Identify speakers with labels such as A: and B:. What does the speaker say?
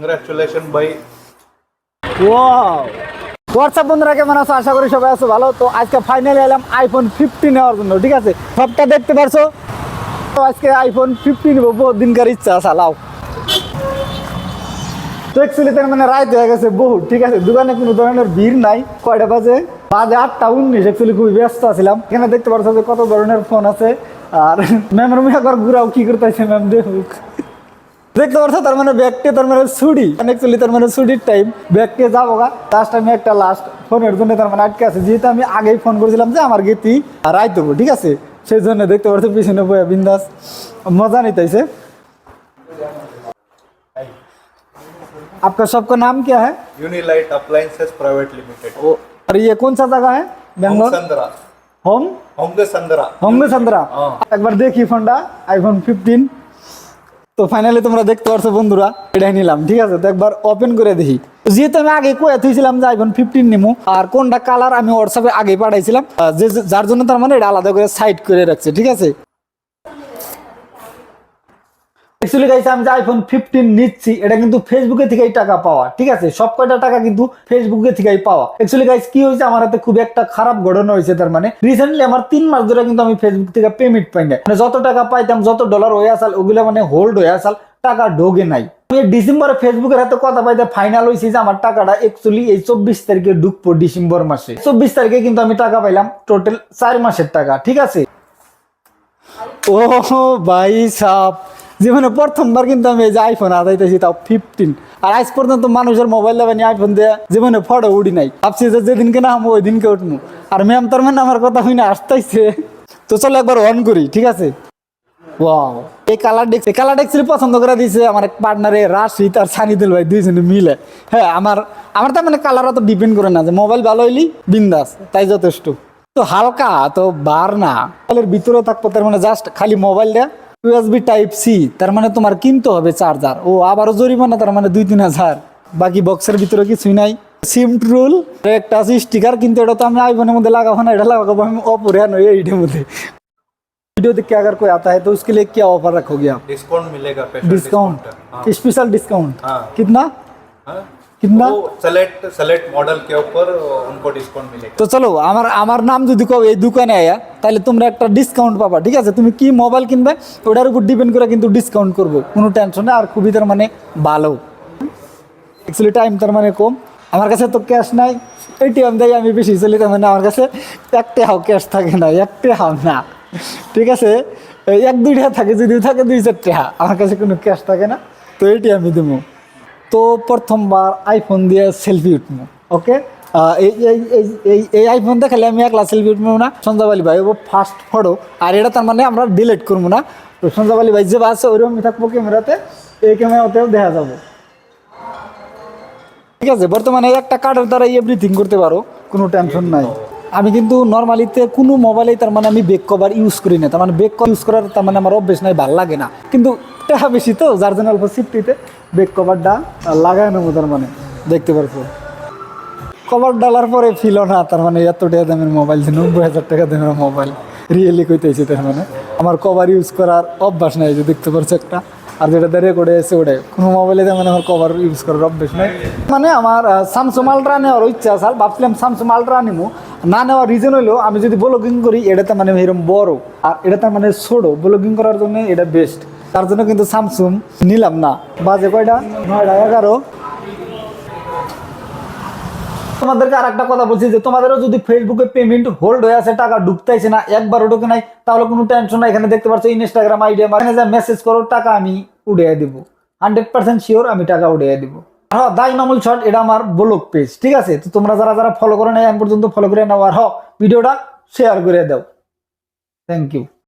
A: Congratulations, bhai.
B: Wow WhatsApp বন্ধুরা কেমন আছো? আশা করি সবাই আছো ভালো। তো আজকে ফাইনালি এলাম আইফোন ফিফটি নেওয়ার জন্য ঠিক আছে? সবটা দেখতে পারছ? তো আজকে আইফোন ফিফটি নেব বহুত দিনকার ইচ্ছা আছে লাও তো অ্যাকচুয়ালি তার মানে রাত হয়ে গেছে বহুত ঠিক আছে? দোকানে কোনো ধরনের ভিড় নাই কয়টা বাজে? বাজে আটটা উনিশ অ্যাকচুয়ালি খুবই ব্যস্ত ছিলাম এখানে দেখতে পারছ যে কত ধরনের ফোন আছে। আর ম্যামের একবার ঘুরাও কি করতেছে ম্যাম দেখুক। দেখতে পাচ্ছ তার মানে ব্যাগটে তার মানে ছুটি অ্যাকচুয়ালি তার মানে ছুটির টাইম ব্যাগটে যাবো গা লাস্ট আমি একটা লাস্ট ফোনের জন্য তার মানে আটকে আছে যেহেতু আমি আগেই ফোন করেছিলাম যে আমার গেতি রায় দেবো ঠিক আছে সেই জন্য দেখতে পাচ্ছ পিছনে বইয়া বিন্দাস মজা নিতেছে आपका सबका नाम क्या है
A: Unilight Appliances Private Limited.
B: ओ, और ये कौन सा जगह है Bangalore
A: Homsandra.
B: Home
A: Homgasandra.
B: হোমবে Chandra
A: হ্যাঁ।
B: একবার দেখি ফোনটা আইফোন ফিফটিন তো ফাইনালি তোমরা দেখতে পারছ বন্ধুরা, এটাই নিলাম, ঠিক আছে? তো একবার ওপেন করে দেখি। যেহেতু আমি আগে কয়ে থুইছিলাম যে আইফোন ফিফটিন নিমু, আর কোনটা কালার আমি হোয়াটসঅ্যাপে আগে পাঠাইছিলাম যে যার জন্য তার মানে এটা আলাদা করে সাইড করে রাখছে, ঠিক আছে? অ্যাকচুয়ালি গাইস আমি যে আইফোন ফিফটিন নিচ্ছি, এটা কিন্তু ফেসবুকে থেকেই টাকা পাওয়া, ঠিক আছে? সব কয়টা টাকা কিন্তু ফেসবুকে থেকেই পাওয়া। অ্যাকচুয়ালি গাইস কি হয়েছে? আমার হাতে খুব একটা খারাপ ঘটনা হয়েছে, তার মানে রিসেন্টলি আমার তিন মাস ধরে কিন্তু আমি ফেসবুক থেকে পেমেন্ট পাই না মানে যত টাকা পাইতাম, যত ডলার হয়ে আসাল, ওগুলো মানে হোল্ড হয়ে আসাল, টাকা ঢোকে নাই। আমি ডিসেম্বরে ফেসবুকের হাতে কথা পাইতে ফাইনাল হয়েছে যে আমার টাকাটা অ্যাকচুয়ালি এই চব্বিশ তারিখে ঢুকবো ডিসেম্বর মাসে। চব্বিশ তারিখে কিন্তু আমি টাকা পাইলাম টোটাল চার মাসের টাকা, ঠিক আছে? ও ভাই সাপ। জীবনে প্রথমবার কিন্তু আমি এই যে আইফোন আদাইতেছি তাও ফিফটিন আর আজ পর্যন্ত মানুষের মোবাইল দেবেন আইফোন দিয়ে জীবনে ফটো উঠি নাই। ভাবছি যে যেদিনকে না আমি ওই দিনকে উঠবো আর ম্যাম তার মানে আমার কথা হই না তো চলো একবার অন করি, ঠিক আছে? ওয়াও এই কালার ডেক্স এই কালার ডেক্সিল পছন্দ করে দিয়েছে আমার এক পার্টনারে রাশিদ আর সানিদুল ভাই, দুইজনে মিলে। হ্যাঁ আমার আমার তার মানে কালার অত ডিপেন্ড করে না যে মোবাইল ভালো হইলি বিন্দাস, তাই যথেষ্ট। তো হালকা, তো বার না। মোবাইলের ভিতরে থাকব, তার মানে জাস্ট খালি মোবাইল মোবাইলটা ইউএসবি টাইপ সি তার মানে তোমার কিনতে হবে চার্জার ও আবারও জরিমানা তার মানে দুই তিন হাজার বাকি বক্সের ভিতরে কিছুই নাই সিম রুল একটা আছে স্টিকার কিন্তু এটা তো আমি আইফোনের মধ্যে লাগাবো না এটা লাগাবো আমি অপরে নয় এইটার মধ্যে वीडियो देख के अगर कोई आता है तो उसके लिए क्या ऑफर रखोगे आप
A: डिस्काउंट मिलेगा special
B: डिस्काउंट
A: discount, हाँ।
B: स्पेशल डिस्काउंट
A: हाँ।
B: कितना
A: हाँ? কিনা সেলেক্ট সেলেক্ট মডেল কে উপর উনকো ডিসকাউন্ট মিলেगा
B: তো চলো আমার আমার নাম যদি কও এই দোকানে আয়া তাহলে তোমরা একটা ডিসকাউন্ট পাবা ঠিক আছে? তুমি কি মোবাইল কিনবে ওটার উপর ডিপেন্ড করে কিন্তু ডিসকাউন্ট করব কোনো টেনশন না আর খুবই তার মানে ভালো। অ্যাকচুয়ালি টাইম তার মানে কম। আমার কাছে তো ক্যাশ নাই এটিএম দেয় আমি বেশি চলি তার মানে আমার কাছে একটা হাও ক্যাশ থাকে না একটা হাও না। ঠিক আছে? এক দুইটা থাকে যদিও থাকে দুই চারটে হা আমার কাছে কোনো ক্যাশ থাকে না তো এটি আমি দেবো। তো প্রথমবার আইফোন দিয়ে সেলফি উঠবো ওকে এই, এই- এই- আইফোন দেখালে আমি একলা সেলফি উঠবো না সঞ্জয় আলী ভাই ও ফার্স্ট ফটো আর এটা তার মানে আমরা ডিলিট করব না। তো সঞ্জয় আলী ভাই যে আছে, ওইরকমই থাকব ক্যামেরাতে এই ক্যামেরাতেও দেখা যাব। ঠিক আছে, বর্তমানে একটা কার্ডের দ্বারা এভরিথিং করতে পারো, কোনো টেনশন নাই। আমি কিন্তু নর্মালিতে কোনো মোবাইলেই তার মানে আমি বেক কভার ইউজ করি না। তার মানে বেক কভার ইউজ করার তার মানে আমার অভ্যেস নাই, ভালো লাগে না। কিন্তু টাকা বেশি তো, যার জন্য অল্প সিফটিতে বেক কভারটা লাগায় নেব তার মানে। দেখতে পারছ? কভার ডালার পরে ফিল না, তার মানে এত টাকা দামের মোবাইল নব্বই হাজার টাকা দামের মোবাইল রিয়েলি কইতেছি তার মানে। আমার কভার ইউজ করার অভ্যাস নাই, যে দেখতে পারছ একটা। আর যেটা দাঁড়িয়ে করে এসে ওটাই। কোনো মোবাইলে তেমন আমার কভার ইউজ করার অভ্যাস নাই। মানে আমার স্যামসুং আলট্রা নেওয়ার ইচ্ছা আছে, আর ভাবছিলাম স্যামসুং আলট্রা নিমু। না নেওয়ার রিজন হলো আমি যদি ব্লগিং করি, এটাতে মানে এরকম বড়, আর এটাতে মানে ছোট ব্লগিং করার জন্য এটা বেস্ট তার জন্য কিন্তু স্যামসুং নিলাম না। বাজে কয়টা? নয়টা, এগারো। তোমাদেরকে আর একটা কথা বলছি যে, তোমাদেরও যদি ফেসবুকে পেমেন্ট হোল্ড হয়ে আছে, টাকা ঢুকতেছে না একবার ঢুকে নাই, তাহলে কোনো টেনশন নাই। এখানে দেখতে পাচ্ছ ইনস্টাগ্রাম আইডিয়া যা মেসেজ করো, টাকা আমি উড়িয়ে দিব। হান্ড্রেড পার্সেন্ট শিওর আমি টাকা উড়িয়ে দিব। হ্যাঁ দাই মামুল শট এটা আমার ব্লগ পেজ ঠিক আছে? তো তোমরা যারা যারা ফলো করে নেয় পর্যন্ত ফলো করে নেওয়ার হ, ভিডিওটা শেয়ার করে দাও। Thank you